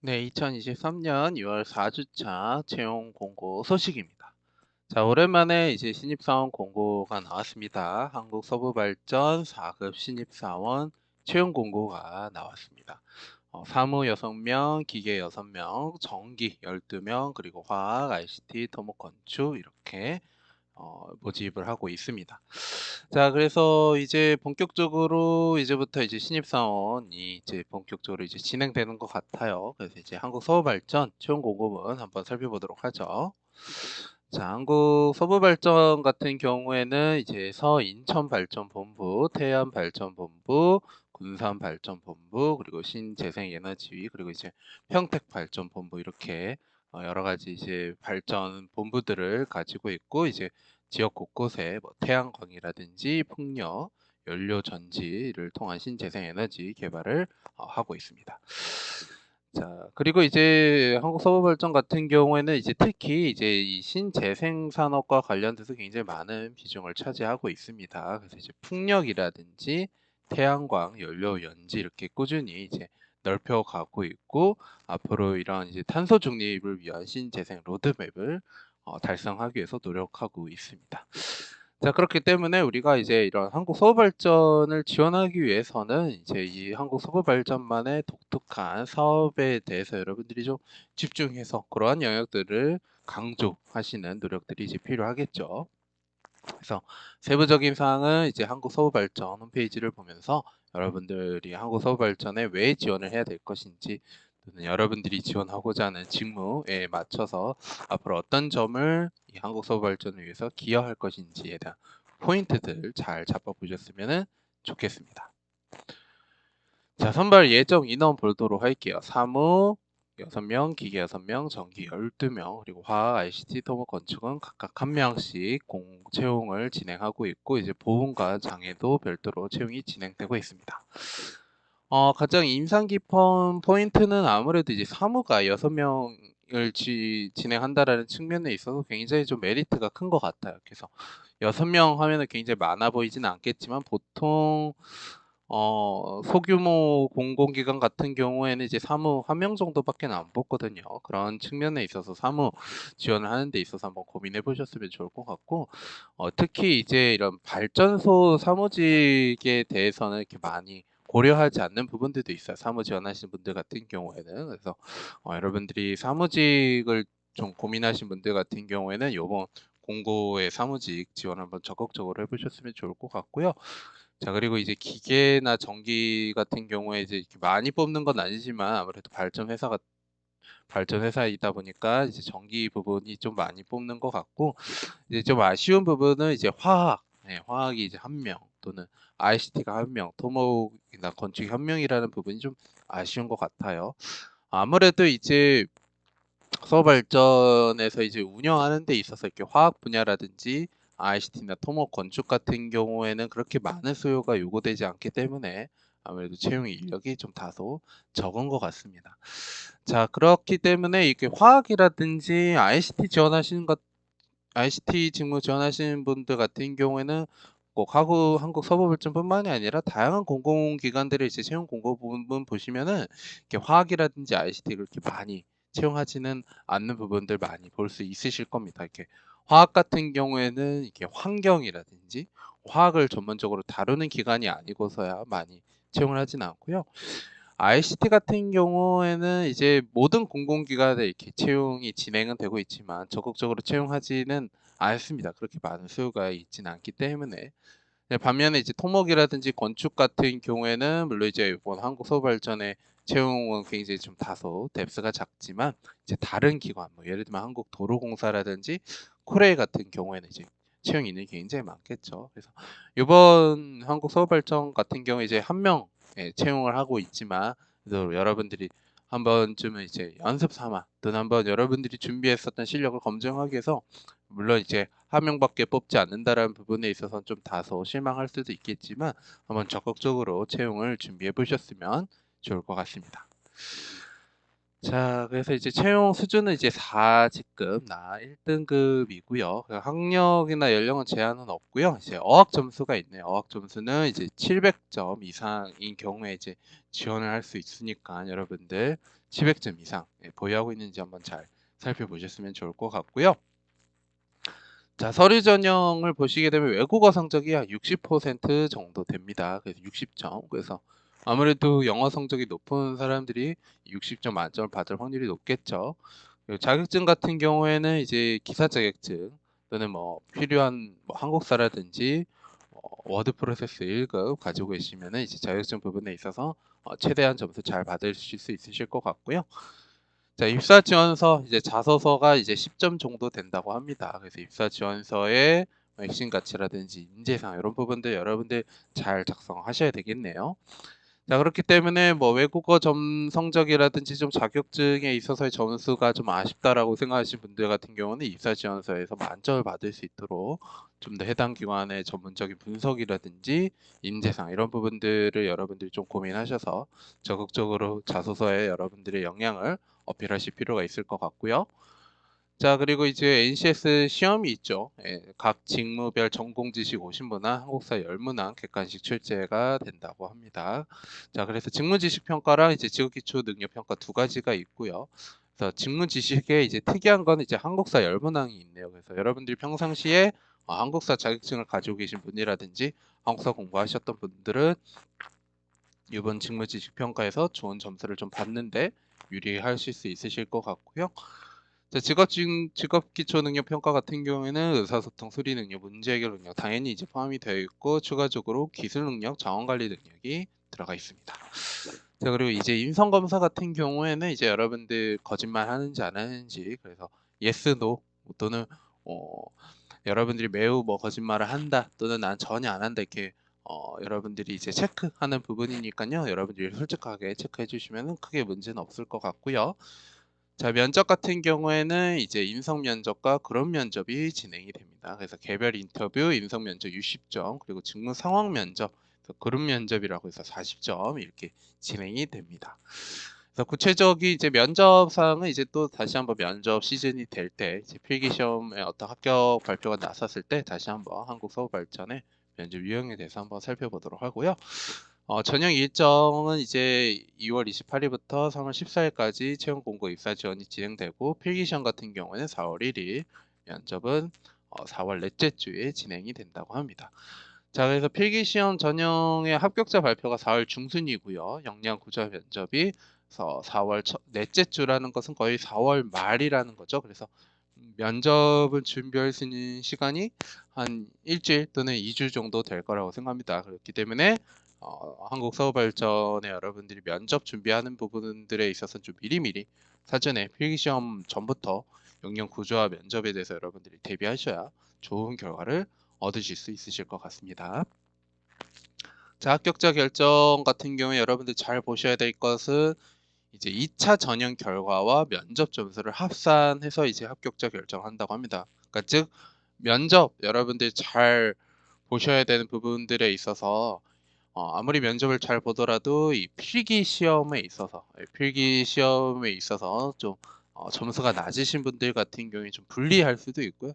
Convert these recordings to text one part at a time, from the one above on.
네, 2023년 6월 4주차 채용 공고 소식입니다. 자, 오랜만에 이제 신입사원 공고가 나왔습니다. 한국 서부발전 4급 신입사원 채용 공고가 나왔습니다. 어, 사무 6명, 기계 6명, 전기 12명, 그리고 화학, ICT, 토목, 건축 이렇게 어, 모집을 하고 있습니다. 자, 그래서 이제 본격적으로 이제부터 이제 신입사원이 이제 본격적으로 이제 진행되는 것 같아요. 그래서 이제 한국서부발전 채용 공고문 한번 살펴보도록 하죠. 자, 한국 서부 발전 같은 경우에는 이제 서인천 발전 본부, 태안 발전 본부, 군산 발전 본부, 그리고 신재생 에너지, 그리고 이제 평택 발전 본부 이렇게 어, 여러 가지 이제 발전 본부들을 가지고 있고 이제 지역 곳곳에 뭐 태양광이라든지 풍력, 연료 전지를 통한 신재생 에너지 개발을 어, 하고 있습니다. 자, 그리고 이제 한국 서부 발전 같은 경우에는 이제 특히 이제 이 신재생 산업과 관련돼서 굉장히 많은 비중을 차지하고 있습니다. 그래서 이제 풍력이라든지 태양광, 연료, 연지 이렇게 꾸준히 이제 넓혀가고 있고 앞으로 이런 이제 탄소 중립을 위한 신재생 로드맵을 어, 달성하기 위해서 노력하고 있습니다. 자 그렇기 때문에 우리가 이제 이런 한국 서부 발전을 지원하기 위해서는 이제 이 한국 서부 발전만의 독특한 사업에 대해서 여러분들이 좀 집중해서 그러한 영역들을 강조하시는 노력들이 이제 필요하겠죠. 그래서 세부적인 사항은 이제 한국 서부 발전 홈페이지를 보면서 여러분들이 한국 서부 발전에 왜 지원을 해야 될 것인지 또는 여러분들이 지원하고자 하는 직무에 맞춰서 앞으로 어떤 점을 이 한국 서부 발전을 위해서 기여할 것인지에 대한 포인트들 잘 잡아보셨으면 좋겠습니다. 자, 선발 예정 인원 보도록 할게요. 사무 6명, 기계 6명, 전기 12명, 그리고 화학, ICT, 토목, 건축은 각각 1명씩 공 채용을 진행하고 있고 이제 보훈과 장애도 별도로 채용이 진행되고 있습니다. 어, 가장 인상 깊은 포인트는 아무래도 이제 사무가 6명을 지, 진행한다라는 측면에 있어서 굉장히 좀 메리트가 큰 것 같아요. 그래서 6명 하면은 굉장히 많아 보이지는 않겠지만 보통 어, 소규모 공공기관 같은 경우에는 이제 사무 한 명 정도밖에 안 뽑거든요. 그런 측면에 있어서 사무 지원을 하는 데 있어서 한번 고민해 보셨으면 좋을 것 같고, 어, 특히 이제 이런 발전소 사무직에 대해서는 이렇게 많이 고려하지 않는 부분들도 있어요. 사무 지원하시는 분들 같은 경우에는. 그래서 어, 여러분들이 사무직을 좀 고민하신 분들 같은 경우에는 요번 공고의 사무직 지원 한번 적극적으로 해보셨으면 좋을 것 같고요. 자 그리고 이제 기계나 전기 같은 경우에 이제 이렇게 많이 뽑는 건 아니지만 아무래도 발전 회사가 발전 회사이다 보니까 이제 전기 부분이 좀 많이 뽑는 것 같고 이제 좀 아쉬운 부분은 이제 화학, 네, 화학이 이제 한 명 또는 ICT가 한 명, 토목이나 건축이 한 명이라는 부분이 좀 아쉬운 것 같아요. 아무래도 이제 서발전에서 이제 운영하는 데 있어서 이렇게 화학 분야라든지 ICT나 토목 건축 같은 경우에는 그렇게 많은 수요가 요구되지 않기 때문에 아무래도 채용 인력이 좀 다소 적은 것 같습니다. 자, 그렇기 때문에 이게 화학이라든지 ICT 지원하시는 것, ICT 직무 지원하시는 분들 같은 경우에는 꼭 하고 한국 서부발전뿐만이 아니라 다양한 공공기관들의 이제 채용 공고 부분 보시면은 이렇게 화학이라든지 ICT 그렇게 많이 채용하지는 않는 부분들 많이 볼 수 있으실 겁니다. 이렇게 화학 같은 경우에는 이게 환경이라든지 화학을 전문적으로 다루는 기관이 아니고서야 많이 채용을 하진 않고요. ICT 같은 경우에는 이제 모든 공공기관에 이렇게 채용이 진행은 되고 있지만 적극적으로 채용하지는 않습니다. 그렇게 많은 수요가 있지는 않기 때문에 네, 반면에 이제 토목이라든지 건축 같은 경우에는 물론 이제 이번 한국서발전의 채용은 굉장히 좀 다소 뎁스가 작지만 이제 다른 기관 뭐 예를 들면 한국 도로공사라든지 코레일 같은 경우에는 이제 채용 인원이 굉장히 많겠죠. 그래서 이번 한국서발전 같은 경우 이제 한명 예, 채용을 하고 있지만 그래도 여러분들이 한 번쯤은 이제 연습 삼아 또는 한번 여러분들이 준비했었던 실력을 검증하기 위해서 물론 이제 한 명밖에 뽑지 않는다라는 부분에 있어서는 좀 다소 실망할 수도 있겠지만 한번 적극적으로 채용을 준비해 보셨으면 좋을 것 같습니다. 자 그래서 이제 채용 수준은 이제 4 직급 나 1 등급이고요. 그 학력이나 연령은 제한은 없고요. 이제 어학 점수가 있네요. 어학 점수는 이제 700점 이상인 경우에 이제 지원을 할 수 있으니까 여러분들 700점 이상 예 보유하고 있는지 한번 잘 살펴보셨으면 좋을 것 같고요. 자 서류 전형을 보시게 되면 외국어 성적이 한60% 정도 됩니다. 그래서 60점. 그래서 아무래도 영어 성적이 높은 사람들이 60점 만점을 받을 확률이 높겠죠. 자격증 같은 경우에는 이제 기사 자격증 또는 뭐 필요한 뭐 한국사라든지 어 워드 프로세스 1급 가지고 계시면은 이제 자격증 부분에 있어서 어 최대한 점수 잘 받으실 수 있으실 것 같고요. 자 입사 지원서 이제 자소서가 이제 10점 정도 된다고 합니다. 그래서 입사 지원서의 뭐 핵심 가치라든지 인재상 이런 부분들 여러분들 잘 작성하셔야 되겠네요. 자 그렇기 때문에 뭐 외국어 점 성적이라든지 좀 자격증에 있어서의 점수가 좀 아쉽다라고 생각하시는 분들 같은 경우는 입사 지원서에서 만점을 받을 수 있도록 좀 더 해당 기관의 전문적인 분석이라든지 인재상 이런 부분들을 여러분들이 좀 고민하셔서 적극적으로 자소서에 여러분들의 역량을 어필하실 필요가 있을 것 같고요. 자 그리고 이제 NCS 시험이 있죠. 예, 각 직무별 전공 지식 50문항, 한국사 10문항 객관식 출제가 된다고 합니다. 자 그래서 직무 지식 평가랑 이제 직업 기초 능력 평가 두 가지가 있고요. 그래서 직무 지식에 이제 특이한 건 이제 한국사 10문항이 있네요. 그래서 여러분들이 평상시에 어, 한국사 자격증을 가지고 계신 분이라든지 한국사 공부하셨던 분들은 이번 직무 지식 평가에서 좋은 점수를 좀 받는데 유리하실 수 있으실 것 같고요. 자, 직업 중 직업 기초 능력 평가 같은 경우에는 의사소통, 수리 능력, 문제 해결 능력 당연히 이제 포함이 되어 있고 추가적으로 기술 능력, 자원 관리 능력이 들어가 있습니다. 자, 그리고 이제 인성 검사 같은 경우에는 이제 여러분들 거짓말 하는지 안 하는지 그래서 yes, no 또는 어, 여러분들이 매우 뭐 거짓말을 한다 또는 난 전혀 안 한다 이렇게 어, 여러분들이 이제 체크하는 부분이니까요. 여러분들이 솔직하게 체크해 주시면 크게 문제는 없을 것 같고요. 자, 면접 같은 경우에는 이제 인성 면접과 그룹 면접이 진행이 됩니다. 그래서 개별 인터뷰, 인성 면접 60점, 그리고 직무 상황 면접, 그룹 면접이라고 해서 40점 이렇게 진행이 됩니다. 그래서 구체적인 이제 면접 사항은 이제 또 다시 한번 면접 시즌이 될 때 이제 필기 시험에 어떤 합격 발표가 나섰을 때 다시 한번 한국 서울 발전의 면접 유형에 대해서 한번 살펴보도록 하고요. 어, 전형 일정은 이제 2월 28일부터 3월 14일까지 채용 공고 입사 지원이 진행되고 필기 시험 같은 경우는 4월 1일, 면접은 어, 4월 넷째 주에 진행이 된다고 합니다. 자, 그래서 필기 시험 전형의 합격자 발표가 4월 중순이고요. 역량 구조 면접이 4월 첫, 넷째 주라는 것은 거의 4월 말이라는 거죠. 그래서 면접을 준비할 수 있는 시간이 한 일주일 또는 2주 정도 될 거라고 생각합니다. 그렇기 때문에 어, 한국 서울발전의 여러분들이 면접 준비하는 부분들에 있어서 좀 미리미리 사전에 필기시험 전부터 역량 구조와 면접에 대해서 여러분들이 대비하셔야 좋은 결과를 얻으실 수 있으실 것 같습니다. 자, 합격자 결정 같은 경우에 여러분들 잘 보셔야 될 것은 이제 2차 전형 결과와 면접 점수를 합산해서 이제 합격자 결정한다고 합니다. 그러니까 즉 면접 여러분들 잘 보셔야 되는 부분들에 있어서 어, 아무리 면접을 잘 보더라도 이 필기 시험에 있어서 필기 시험에 있어서 좀 어, 점수가 낮으신 분들 같은 경우에 좀 불리할 수도 있고요.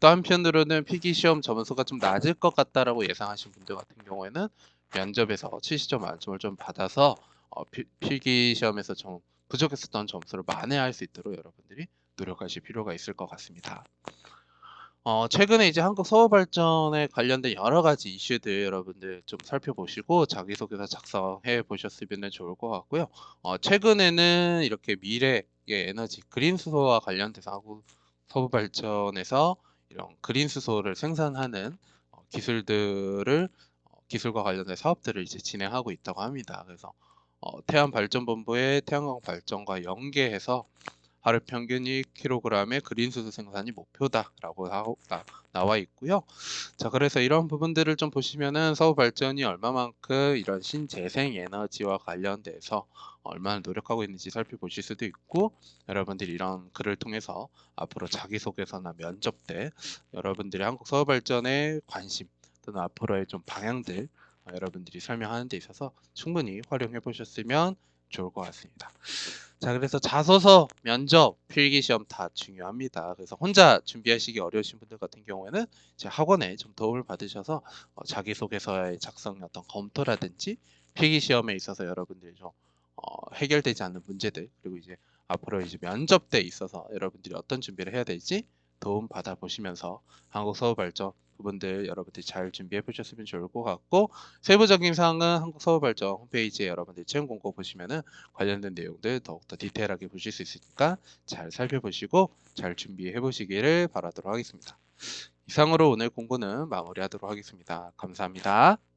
또 한편으로는 필기 시험 점수가 좀 낮을 것 같다라고 예상하신 분들 같은 경우에는 면접에서 70점 만점을 좀 받아서 어, 필, 필기 시험에서 좀 부족했었던 점수를 만회할 수 있도록 여러분들이 노력하실 필요가 있을 것 같습니다. 어, 최근에 이제 한국 서울 발전에 관련된 여러 가지 이슈들 여러분들 좀 살펴보시고 자기소개서 작성해 보셨으면 좋을 것 같고요. 어, 최근에는 이렇게 미래의 에너지, 그린 수소와 관련돼서 한국 서울 발전에서 이런 그린 수소를 생산하는 어, 기술들을 어, 기술과 관련된 사업들을 이제 진행하고 있다고 합니다. 그래서 어, 태안발전본부의 태양광 발전과 연계해서 하루 평균 1kg의 그린 수소 생산이 목표다라고 나와 있고요. 자, 그래서 이런 부분들을 좀 보시면은 서울 발전이 얼마만큼 이런 신재생 에너지와 관련돼서 얼마나 노력하고 있는지 살펴보실 수도 있고 여러분들이 이런 글을 통해서 앞으로 자기소개서나 면접 때 여러분들이 한국 서울 발전에 관심 또는 앞으로의 좀 방향들 여러분들이 설명하는 데 있어서 충분히 활용해 보셨으면 좋을 것 같습니다. 자, 그래서 자소서, 면접, 필기 시험 다 중요합니다. 그래서 혼자 준비하시기 어려우신 분들 같은 경우에는 이제 학원에 좀 도움을 받으셔서 어, 자기소개서의 작성 어떤 검토라든지 필기 시험에 있어서 여러분들이 좀 어, 해결되지 않는 문제들 그리고 이제 앞으로 이제 면접 때 있어서 여러분들이 어떤 준비를 해야 될지 도움 받아 보시면서 한국 서울 발전 부분들 여러분들이 잘 준비해 보셨으면 좋을 것 같고 세부적인 사항은 한국 서울 발전 홈페이지에 여러분들 채용 공고 보시면은 관련된 내용들 더욱더 디테일하게 보실 수 있으니까 잘 살펴보시고 잘 준비해 보시기를 바라도록 하겠습니다. 이상으로 오늘 공부는 마무리하도록 하겠습니다. 감사합니다.